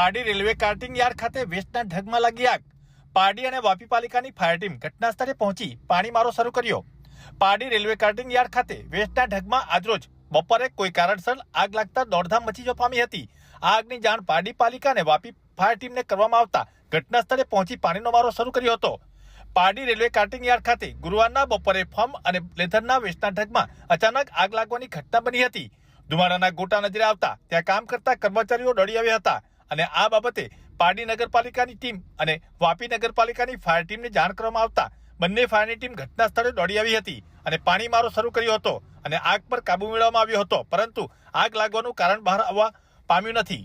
Pardi railway કાર્ટિંગ yard ખાતે વેસ્ટના ઢગમાં લાગી આગ. પારડી અને વાપી પાલિકાની ફાયર ટીમ ઘટના સ્થળે પહોંચી પાણી મારો શરૂ કર્યો. પારડી રેલવે કાર્ટિંગ યાર્ડ ખાતે વેસ્ટના ઢગમાં આજરોજ બપોરે કોઈ કારણસર આગ લાગતા દોડધામ મચી જવા પામી હતી. આ આગની જાણ પારડી પાલિકા અને વાપી ફાયર ટીમને કરવામાં આવતા ઘટના સ્થળે પહોંચી પાણીનો મારો શરૂ કર્યો હતો. પારડી રેલવે કાર્ટિંગ યાર્ડ ખાતે ગુરુવારના બપોરે ફોર્મ અને લેધરના વેસ્ટના ઢગમાં અચાનક આગ લાગવાની ઘટના બની હતી. ધુમાડાના ગોટા નજરે આવતા ત્યાં કામ કરતા કર્મચારીઓ દોડી આવ્યા હતા. અને આ બાબતે પારડી નગરપાલિકાની ટીમ અને વાપી નગરપાલિકાની ફાયર ટીમને જાણ કરવામાં આવતા બંને ફાયરની ટીમ ઘટના સ્થળે દોડી આવી હતી અને પાણી મારો શરૂ કર્યો હતો અને આગ પર કાબુ મેળવવામાં આવ્યો હતો. પરંતુ આગ લાગવાનું કારણ બહાર આવવા પામ્યું નથી.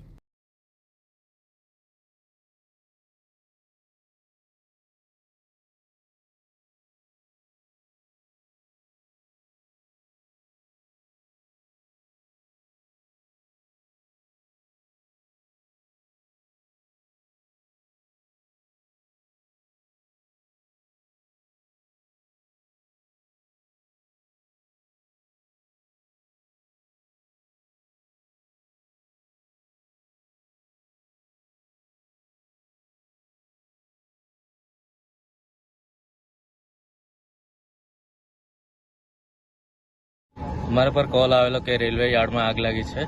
મારા પર કોલ આવેલો કે રેલવે યાર્ડમાં આગ લાગી છે.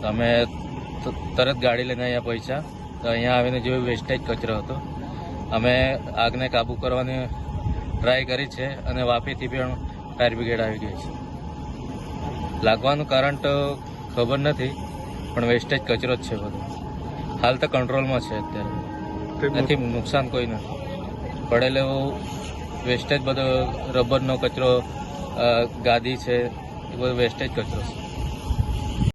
તો અમે તરત ગાડી લઈને અહીંયા પહોંચ્યા. તો અહીંયા આવીને જેવો વેસ્ટેજ કચરો હતો અમે આગને કાબૂ કરવાની ટ્રાય કરી છે અને વાપીથી પણ ફાયર બ્રિગેડ આવી ગઈ છે. લાગવાનું કારણ તો ખબર નથી પણ વેસ્ટેજ કચરો જ છે બધો. હાલ તો કંટ્રોલમાં છે અત્યારે. નથી નુકસાન કોઈ નથી. પડેલો વેસ્ટેજ બધો રબરનો કચરો ગાદી છે એ બધો વેસ્ટેજ કચરો છે